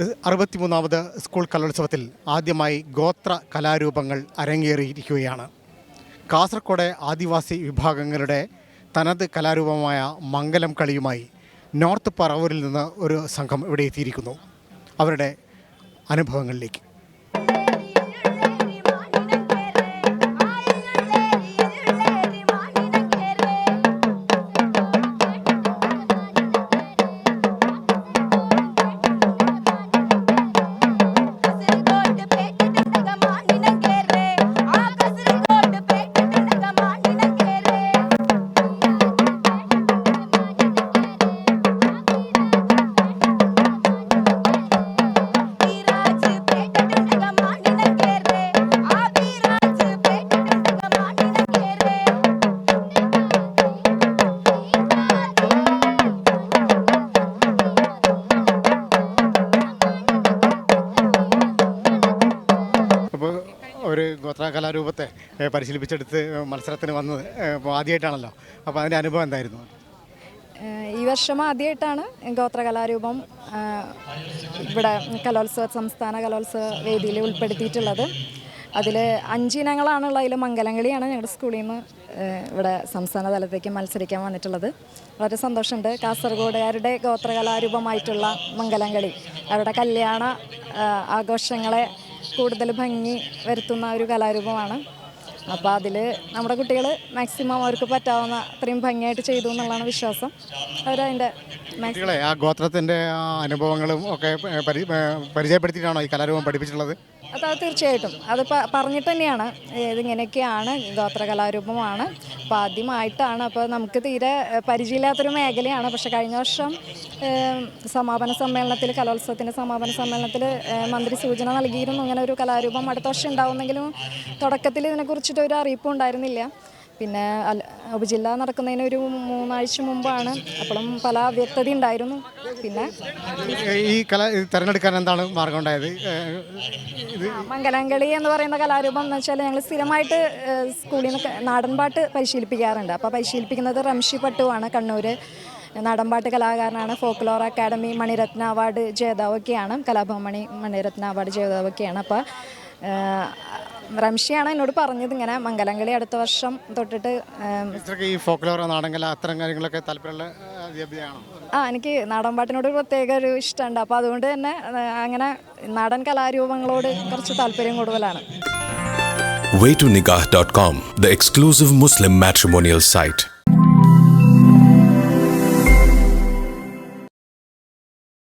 അറുപത്തിമൂന്നാമത് school കലോത്സവത്തിൽ ആദ്യമായി ഗോത്ര കലാരൂപങ്ങൾ അരങ്ങേറിയിരിക്കുകയാണ്. കാസർഗോഡ് ആദിവാസി വിഭാഗങ്ങളുടെ തനത് കലാരൂപമായ മംഗലം കളിയുമായി നോർത്ത് പറവൂരിൽ നിന്ന് ഒരു സംഘം ഇവിടെ എത്തിയിരിക്കുന്നു. അവരുടെ അനുഭവങ്ങളിലേക്ക്. അപ്പോൾ ഒരു ഗോത്ര കലാരൂപത്തെ പരിശീലിപ്പിച്ചെടുത്ത് മത്സരത്തിന് വന്നത് ആദ്യമായിട്ടാണല്ലോ അപ്പോൾ അതിന്റെ അനുഭവം എന്തായിരുന്നു? ഈ വർഷം ആദ്യമായിട്ടാണ് ഗോത്ര കലാരൂപം ഇവിടെ കലോത്സവ സംസ്ഥാന കലോത്സവ വേദിയിൽ ഉൾപ്പെടുത്തിയിട്ടുള്ളത്. അതിൽ അഞ്ചിനങ്ങളാണുള്ള അതിൽ മംഗലംകളിയാണ് ഞങ്ങളുടെ സ്കൂളിൽ നിന്ന് ഇവിടെ സംസ്ഥാന തലത്തേക്ക് മത്സരിക്കാൻ വന്നിട്ടുള്ളത്. വളരെ സന്തോഷമുണ്ട്. കാസർഗോഡുകാരുടെ ഗോത്രകലാരൂപമായിട്ടുള്ള മംഗലംകളി അവരുടെ കല്യാണ ആഘോഷങ്ങളെ കൂടുതൽ ഭംഗി വരുത്തുന്ന ഒരു കലാരൂപമാണ്. അപ്പോൾ അതിൽ നമ്മുടെ കുട്ടികൾ മാക്സിമം അവർക്ക് പറ്റാവുന്ന അത്രയും ഭംഗിയായിട്ട് ചെയ്തു എന്നുള്ളതാണ് വിശ്വാസം. അവരതിന്റെ കുട്ടികളെ ആ ഗോത്രത്തിന്റെ അനുഭവങ്ങളും ഒക്കെ പരിചയപ്പെടുത്തിയിട്ടാണോ ഈ കലാരൂപം പഠിപ്പിച്ചിട്ടുള്ളത്? അത് തീർച്ചയായിട്ടും. അത് പറഞ്ഞിട്ട് തന്നെയാണ്. ഇതിങ്ങനെയൊക്കെയാണ്. ഗോത്ര കലാരൂപമാണ് അപ്പോൾ ആദ്യമായിട്ടാണ്. അപ്പോൾ നമുക്ക് തീരെ പരിചയമില്ലാത്തൊരു മേഖലയാണ്. പക്ഷേ കഴിഞ്ഞ വർഷം സമാപന സമ്മേളനത്തിൽ കലോത്സവത്തിന്റെ സമാപന സമ്മേളനത്തിൽ മന്ത്രി സൂചന നൽകിയിരുന്നു. അങ്ങനെ ഒരു കലാരൂപം അടുത്ത വർഷം ഉണ്ടാവുമെങ്കിലും തുടക്കത്തിൽ ഇതിനെക്കുറിച്ചിട്ട് ഒരു അറിയിപ്പും ഉണ്ടായിരുന്നില്ല. പിന്നെ ഉപജില്ല നടക്കുന്നതിന് ഒരു മൂന്നാഴ്ച മുമ്പാണ്. അപ്പോഴും പല അവ്യക്തത ഉണ്ടായിരുന്നു പിന്നെ ഈ കല തിരഞ്ഞെടുക്കാൻ എന്താണ് മാർഗം ഉണ്ടായത് മംഗലംകളി എന്ന് പറയുന്ന കലാരൂപം എന്ന് വെച്ചാൽ ഞങ്ങൾ സ്ഥിരമായിട്ട് സ്കൂളിൽ നിന്ന് നാടൻപാട്ട് പരിശീലിപ്പിക്കാറുണ്ട്. അപ്പോൾ പരിശീലിപ്പിക്കുന്നത് റംഷി പട്ടുവാണ് കണ്ണൂർ നാടൻപാട്ട് കലാകാരനാണ്. ഫോക്ലോർ അക്കാഡമി മണിരത്ന അവാർഡ് ജേതാവൊക്കെയാണ് കലാഭവമണി മണിരത്ന അവാർഡ് ജേതാവൊക്കെയാണ് അപ്പോൾ റംഷിയാണ് എന്നോട് പറഞ്ഞത് ഇങ്ങനെ മംഗലംകളി അടുത്ത വർഷം തൊട്ടിട്ട് ഈ ഫോക്ലോർ നാടൻകല അത്തരം കാര്യങ്ങളൊക്കെ താല്പര്യമുള്ള ആ എനിക്ക് നാടൻ പാട്ടിനോട് പ്രത്യേക ഒരു ഇഷ്ടമുണ്ട്. അപ്പോൾ അതുകൊണ്ട് തന്നെ അങ്ങനെ നാടൻ കലാരൂപങ്ങളോട് കുറച്ച് താല്പര്യം കൂടുതലാണ്. Waytonikah.com, the exclusive Muslim matrimonial site.